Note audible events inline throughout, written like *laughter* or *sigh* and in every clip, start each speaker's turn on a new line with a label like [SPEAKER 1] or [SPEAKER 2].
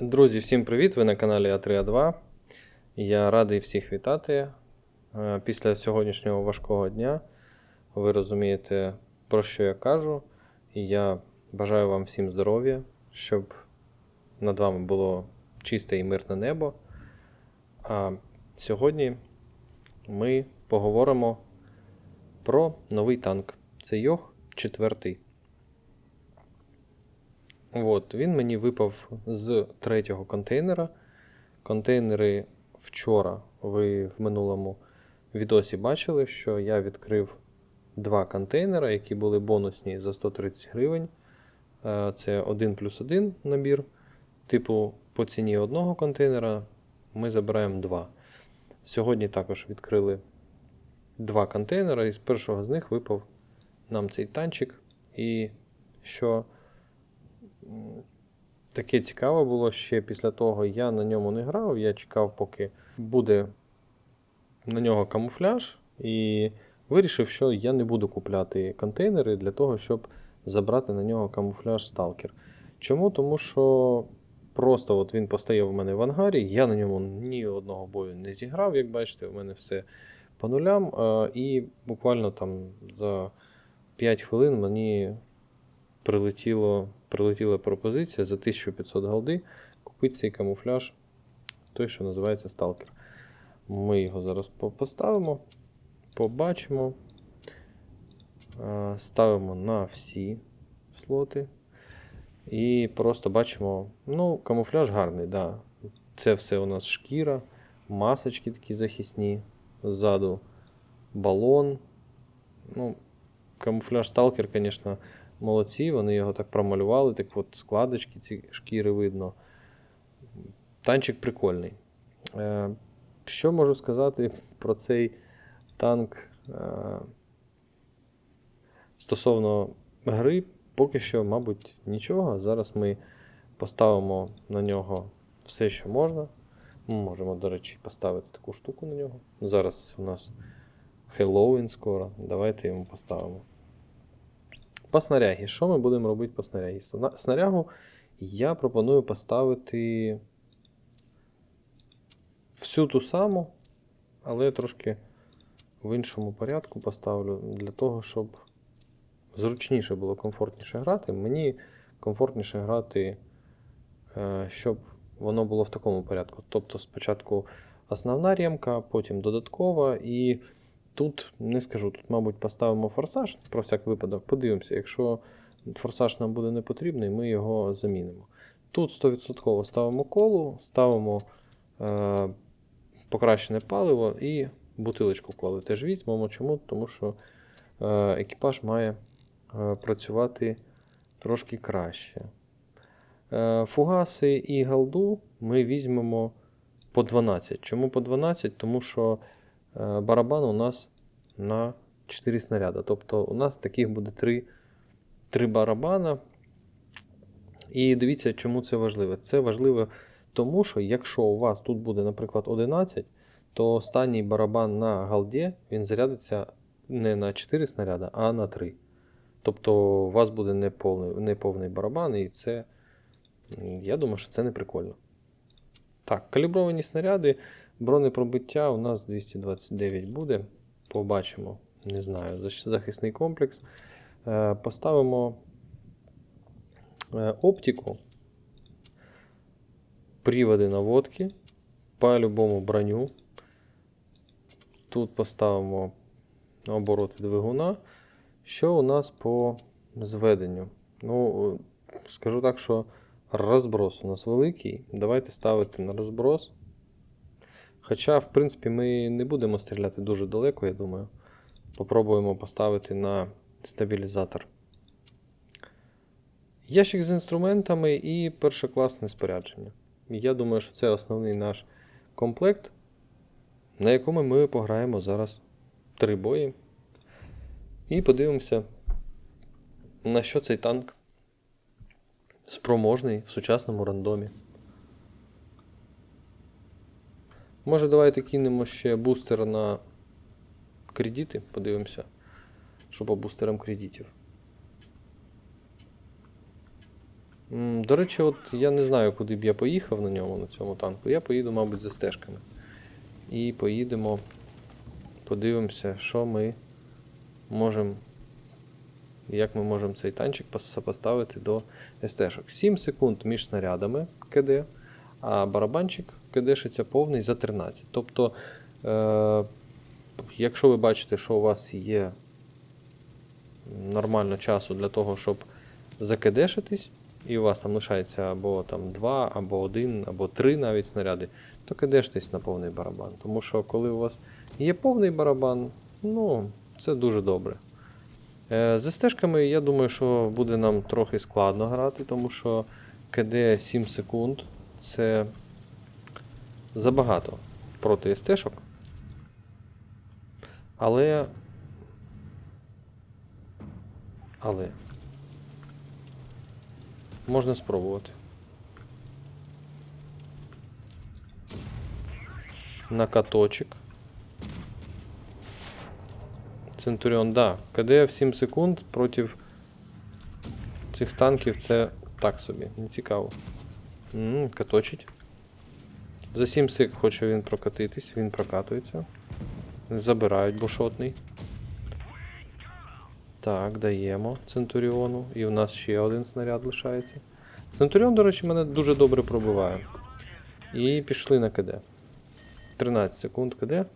[SPEAKER 1] Друзі, всім привіт! Ви на каналі А3А2. Я радий всіх вітати. Е, Після сьогоднішнього важкого дня ви розумієте, про що я кажу. Я бажаю вам всім здоров'я, щоб над вами було чисте і мирне небо. А сьогодні ми поговоримо про новий танк. Це Йох 4. От, він мені випав з третього контейнера. Контейнери вчора ви в минулому відосі бачили, що я відкрив два контейнера, які були бонусні за 130 гривень. Е, Це 1 плюс 1 набір. Типу, по ціні одного контейнера ми забираємо два. Сьогодні також відкрили два контейнера, і з першого з них випав нам цей танчик. І що таке цікаве було ще після того, я на ньому не грав, я чекав, поки буде на нього камуфляж, і вирішив, що я не буду купляти контейнери для того, щоб забрати на нього камуфляж Stalker. Чому? Тому що просто от він постояв у мене в ангарі, я на ньому ні одного бою не зіграв, як бачите, у мене все по нулям. е, І буквально там за 5 хвилин мені прилетіло, прилетіла пропозиція за 1500 голди купити цей камуфляж, той, що називається Stalker. Ми його зараз поставимо, побачимо. Ставимо на всі слоти. І просто бачимо, ну, камуфляж гарний, да. Це все у нас шкіра, масочки такі захисні, ззаду балон. Ну, камуфляж Stalker, звісно, молодці, вони його так промалювали, так от складочки ці шкіри видно. Танчик прикольний. Е, що можу сказати про цей танк е, стосовно гри? Поки що, мабуть, нічого. Зараз ми поставимо на нього все, що можна. Ми можемо, до речі, поставити таку штуку на нього. Зараз у нас Хеллоуін скоро. Давайте йому поставимо. По снарягі. Що ми будемо робити по снарягі? Снарягу я пропоную поставити всю ту саму, але трошки в іншому порядку поставлю для того, щоб зручніше було комфортніше грати. Мені комфортніше грати, е, щоб воно було в такому порядку. Тобто спочатку основна ремка, потім додаткова, і тут не скажу, тут, мабуть, поставимо форсаж про всяк випадок. Подивимося, якщо форсаж нам буде не потрібний, ми його замінимо. Тут 100% ставимо колу, ставимо е, покращене паливо і бутилочку коли теж візьмемо. Чому? Тому що е, екіпаж має е, працювати трошки краще. Е, Фугаси і галду ми візьмемо по 12. Чому по 12? Тому що барабан у нас на 4 снаряди. Тобто у нас таких буде 3, 3 барабана. І дивіться, чому це важливо. Це важливо тому, що якщо у вас тут буде, наприклад, 11, то останній барабан на галді він зарядиться не на 4 снаряди, а на 3. Тобто у вас буде неповний, неповний барабан, і це, я думаю, що це не прикольно. Так, калібровані снаряди, бронепробиття у нас 229 буде. Побачимо, не знаю, захисний комплекс. Е, Поставимо е, оптику, приводи наводки, по-любому броню. Тут поставимо обороти двигуна. Що у нас по зведенню? Ну, е, скажу так, що розброс у нас великий. Давайте ставити на розброс. Хоча, в принципі, ми не будемо стріляти дуже далеко, я думаю. Попробуємо поставити на стабілізатор. Ящик з інструментами і першокласне спорядження. Я думаю, що це основний наш комплект, на якому ми пограємо зараз три бої. І подивимося, на що цей танк спроможний в сучасному рандомі. Може, давайте кинемо ще бустер на кредити, подивимося, що по бустерам кредитів. До речі, от я не знаю, куди б я поїхав на ньому, на цьому танку. Я поїду, мабуть, за стежками. І поїдемо, подивимося, що ми можемо. Як ми можемо цей танчик пос- сопоставити до СТ-шок. 7 секунд між снарядами КД, а барабанчик КДшиться повний за 13. Тобто, е- якщо ви бачите, що у вас є нормально часу для того, щоб закидешитись, і у вас там лишається або там 2, або 1, або 3 навіть снаряди, то кидештесь на повний барабан. Тому що коли у вас є повний барабан, ну, це дуже добре. Е, З стежками, я думаю, що буде нам трохи складно грати, тому що КД 7 секунд це забагато проти стежок. Але. Але. Можна спробувати. На каточок. Центуріон, да. КД в 7 секунд проти цих танків це так собі, не цікаво. каточить. За 7 сек хоче він прокатитись, він прокатується. Забирають бушотний. Так, даємо Центуріону. І в нас ще один снаряд лишається. Центуріон, до речі, мене дуже добре пробиває. І пішли на КД. 13 секунд КД.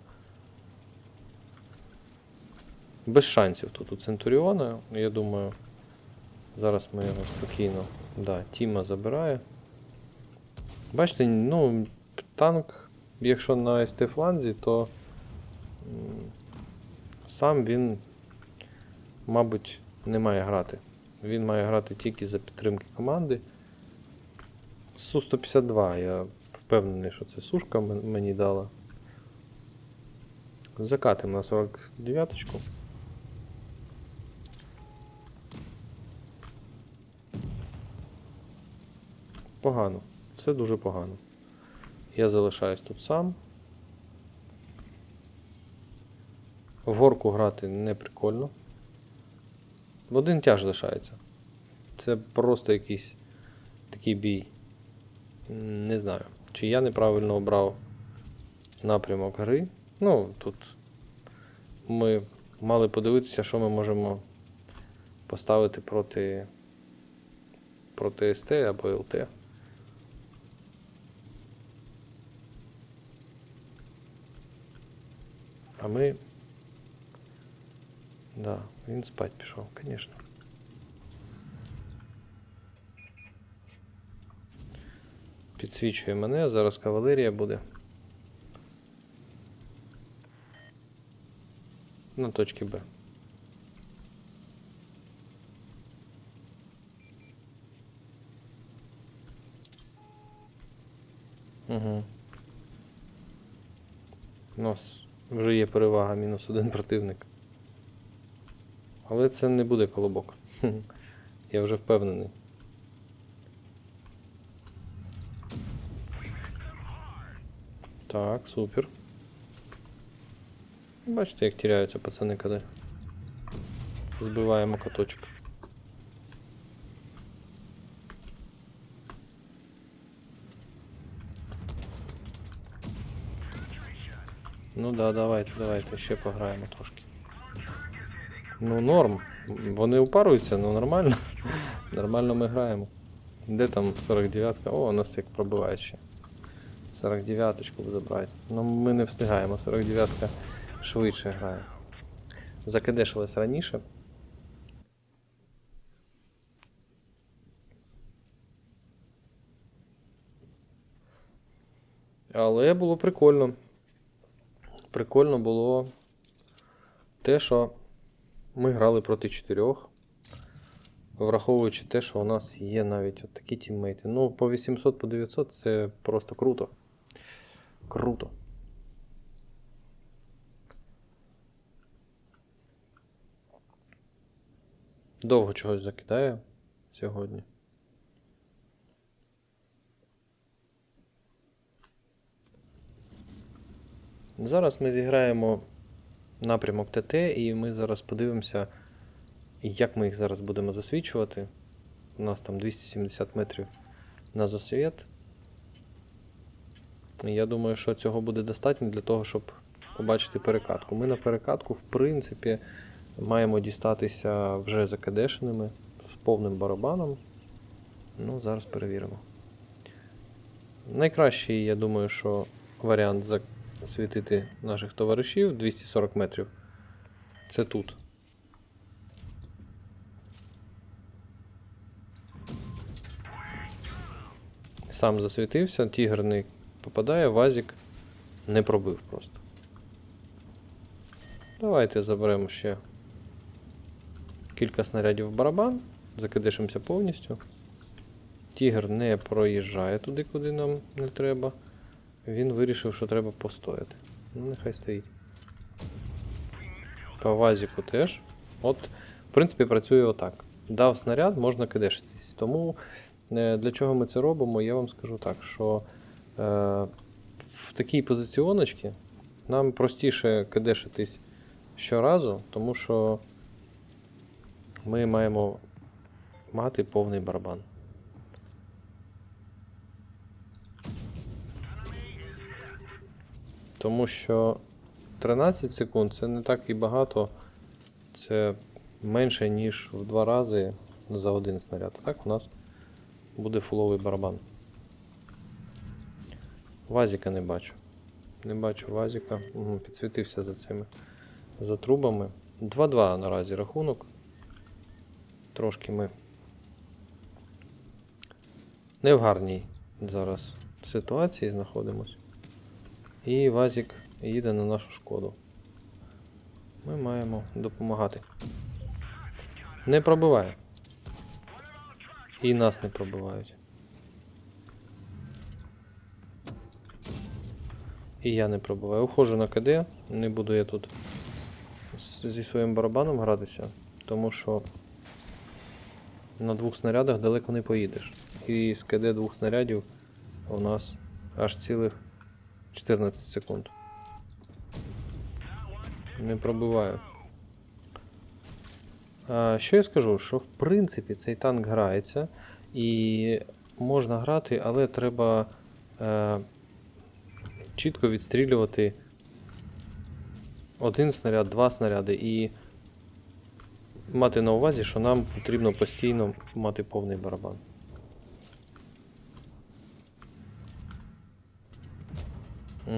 [SPEAKER 1] Без шансів тут у Центуріона. Я думаю, зараз ми його спокійно. Да, Тіма забирає. Бачите, ну, танк, якщо на СТ фланзі, то сам він, мабуть, не має грати. Він має грати тільки за підтримки команди. Су-152, я впевнений, що це сушка мені дала. Закатимо на 49-ку. Погано. Все дуже погано. Я залишаюсь тут сам. В горку грати не прикольно. Один тяж лишається. Це просто якийсь такий бій. Не знаю. Чи я неправильно обрав напрямок гри. Ну, тут ми мали подивитися, що ми можемо поставити проти, проти СТ або ЛТ. А ми. Да, він спать пішов, звісно. Підсвічує мене, зараз кавалерія буде. На точці Б. Угу. У нас вже є перевага мінус один противник. Але це не буде колобок. *laughs* Я вже впевнений. Так, супер. Бачите, як тіряються пацани, коли збиваємо каточок. Ну да, давайте, давайте, ще пограємо трошки. Ну, норм. Вони упаруються, ну нормально. *laughs* Нормально ми граємо. Де там 49-ка? О, у нас як пробиває ще. 49-ку забрати. Ну ми не встигаємо, 49-ка швидше грає. Закидешилась раніше. Але було прикольно. Прикольно було те, що ми грали проти чотирьох. Враховуючи те, що у нас є навіть от такі тіммейти. Ну, по 800, по 900 це просто круто. Круто. Довго чогось закидає сьогодні. Зараз ми зіграємо напрямок ТТ, і ми зараз подивимося, як ми їх зараз будемо засвічувати. У нас там 270 метрів на засвіт. Я думаю, що цього буде достатньо для того, щоб побачити перекатку. Ми на перекатку, в принципі, маємо дістатися вже закадешеними з повним барабаном. Ну, зараз перевіримо. Найкращий, я думаю, що варіант засвітити наших товаришів 240 метрів. Це тут. Сам засвітився, тігр не попадає, вазик не пробив просто. Давайте заберемо ще кілька снарядів в барабан, закидишимося повністю. Тігр не проїжджає туди, куди нам не треба. Він вирішив, що треба постояти. Ну, нехай стоїть. По вазіку теж. От, в принципі, працює отак. Дав снаряд, можна кидешитись. Тому е, для чого ми це робимо, я вам скажу так, що е, в такій позиціоночці нам простіше кидешитись щоразу, тому що ми маємо мати повний барабан. Тому що 13 секунд це не так і багато, це менше, ніж в два рази за один снаряд. Так у нас буде фуловий барабан. Вазіка не бачу. Не бачу вазіка. Угу, підсвітився за цими за трубами. 2-2 наразі рахунок. Трошки ми не в гарній зараз ситуації знаходимось. І Вазік їде на нашу шкоду. Ми маємо допомагати. Не пробиває. І нас не пробивають. І я не пробиваю. Уходжу на КД, не буду я тут зі своїм барабаном гратися, тому що на двох снарядах далеко не поїдеш. І з КД двох снарядів у нас аж цілих 14 секунд. Не пробиваю. Що я скажу? Що в принципі цей танк грається і можна грати, але треба е, чітко відстрілювати один снаряд, два снаряди і мати на увазі, що нам потрібно постійно мати повний барабан.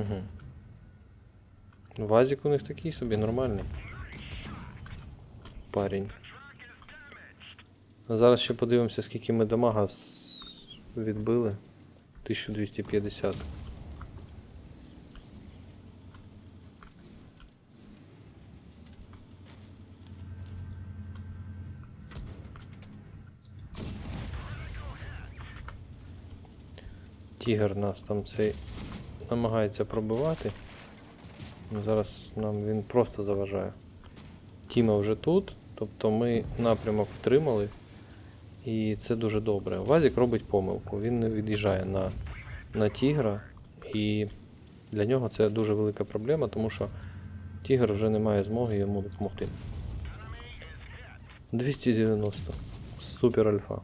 [SPEAKER 1] Угу. Вазик у них такий собі нормальний. Парень. Зараз ще подивимося, скільки ми дамага відбили. 1250. Тігр нас там цей намагається пробивати. Зараз нам він просто заважає. Тіма вже тут, тобто ми напрямок втримали. І це дуже добре. Вазік робить помилку. Він не від'їжджає на, на тігра. І для нього це дуже велика проблема, тому що тігр вже не має змоги йому допомогти. 290. Супер альфа.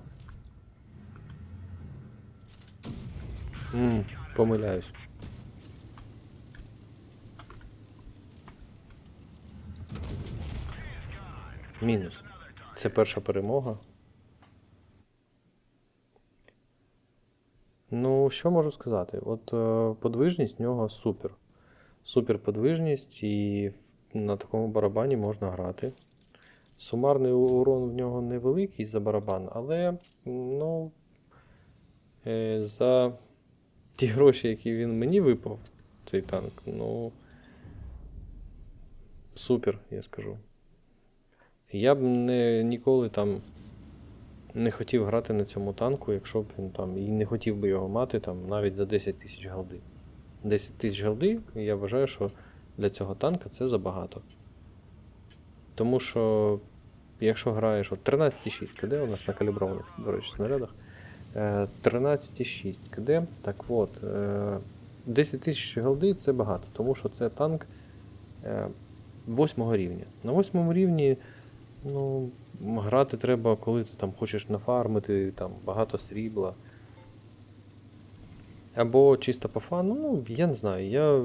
[SPEAKER 1] М, помиляюсь. Мінус. Це перша перемога. Ну, що можу сказати? От е, подвижність в нього супер. Супер подвижність, і на такому барабані можна грати. Сумарний урон в нього невеликий за барабан, але ну, е, за ті гроші, які він мені випав, цей танк, ну. Супер, я скажу. Я б не, ніколи там не хотів грати на цьому танку, якщо б він там. І не хотів би його мати там навіть за 10 тисяч голди. 10 тисяч голди, я вважаю, що для цього танка це забагато. Тому що, якщо граєш от 13,6 КД у нас на каліброваних, до речі, снарядах. е, 13,6 КД. Так от, е, 10 тисяч голди це багато, тому що це танк е, восьмого рівня. На восьмому рівні, ну, грати треба, коли ти там хочеш нафармити там, багато срібла. Або чисто по фану, ну, я не знаю, я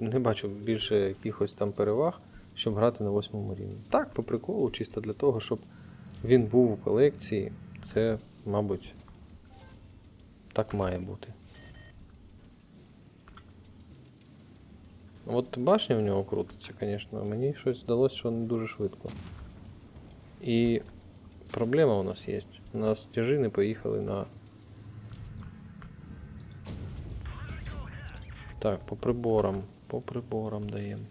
[SPEAKER 1] не бачу більше якихось там переваг, щоб грати на восьмому рівні. Так, по приколу, чисто для того, щоб він був у колекції, це, мабуть, так має бути. От башня в нього крутиться, звісно, мені щось здалося, що не дуже швидко. І проблема у нас є. У нас стяжини поїхали на. Так, по приборам. По приборам даємо.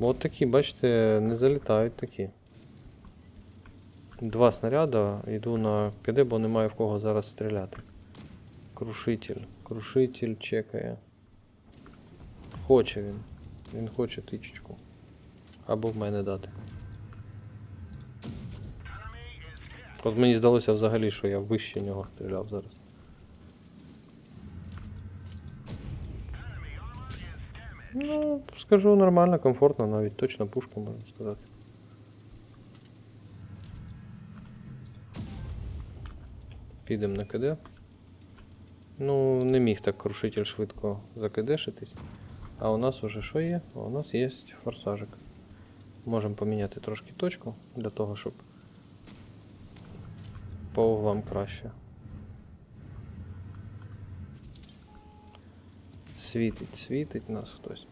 [SPEAKER 1] От такі, бачите, не залітають такі. Два снаряда йду на КД, бо немає в кого зараз стріляти. Крушитель. Крушитель чекає. Хоче він. Він хоче тичечку. Або в мене дати. От мені здалося взагалі, що я вище нього стріляв зараз. Ну, скажу нормально, комфортно, навіть точно пушка, можна сказати. Підемо на КД. Ну, не міг так крушитель швидко закидешитись. А у нас уже що є? У нас є форсажик. Можемо поміняти трошки точку для того, щоб по углам краще. Світить, світить нас хтось.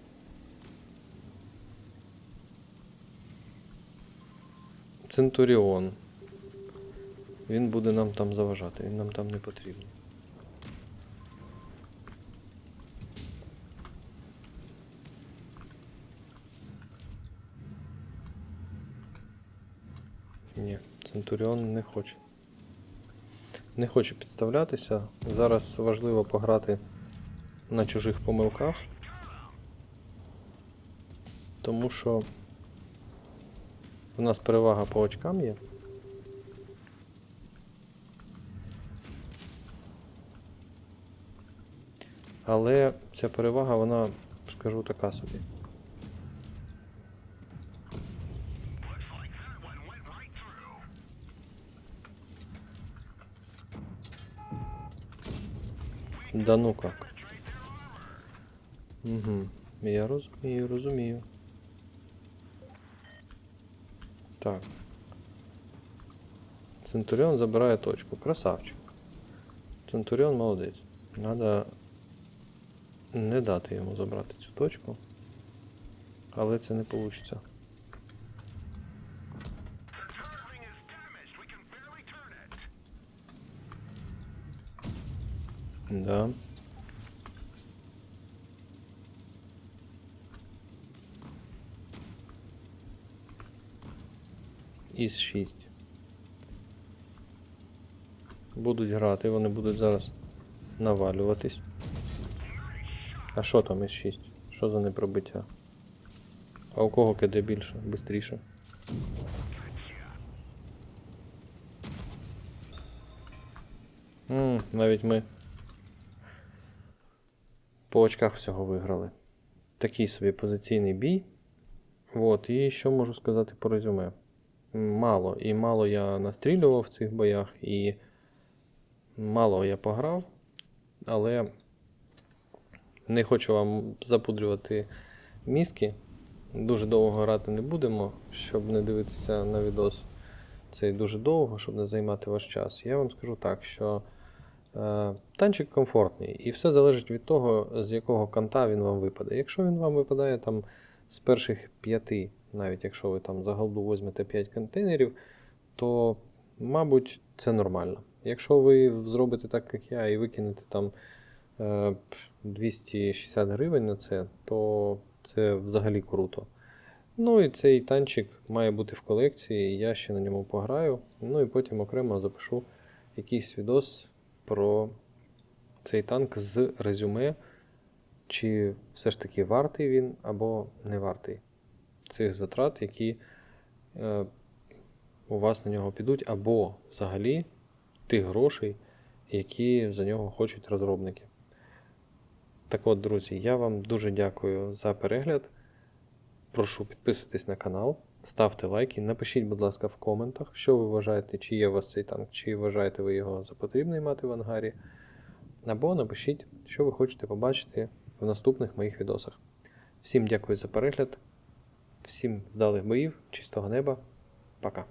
[SPEAKER 1] Центуріон. Він буде нам там заважати, він нам там не потрібен. Ні, Центуріон не хоче. Не хоче підставлятися. Зараз важливо пограти на чужих помилках. Тому що в нас перевага по очкам є. Але ця перевага, вона, скажу, така собі. Да ну как. Угу. Я розумію, розумію. Так. Центуріон забирає точку. Красавчик. Центуріон молодець. Надо не дати йому забрати цю точку. Але це не вийде. Да. Із 6. Будуть грати, вони будуть зараз навалюватись. А що там із 6? Що за непробиття? А у кого киде більше, бистріше? М, навіть ми по очках всього виграли. Такий собі позиційний бій. От, і що можу сказати по резюме? Мало. І мало я настрілював в цих боях, і мало я пограв, але не хочу вам запудрювати мізки. Дуже довго грати не будемо, щоб не дивитися на відос цей дуже довго, щоб не займати ваш час. Я вам скажу так, що танчик комфортний, і все залежить від того, з якого канта він вам випаде. Якщо він вам випадає там з перших п'яти, навіть якщо ви там за голду візьмете 5 контейнерів, то, мабуть, це нормально. Якщо ви зробите так, як я, і викинете там е, 260 гривень на це, то це взагалі круто. Ну і цей танчик має бути в колекції, я ще на ньому пограю. Ну і потім окремо запишу якийсь відос про цей танк з резюме, чи все ж таки вартий він або не вартий цих затрат, які е, у вас на нього підуть, або взагалі тих грошей, які за нього хочуть розробники. Так от, друзі, я вам дуже дякую за перегляд. прошу підписуйтесь на канал, ставте лайки, напишіть, будь ласка, в коментах, що ви вважаєте, чи є у вас цей танк, чи вважаєте ви його за потрібний мати в ангарі. Або напишіть, що ви хочете побачити в наступних моїх відосах. Всім дякую за перегляд, всім вдалих боїв, чистого неба. Пока.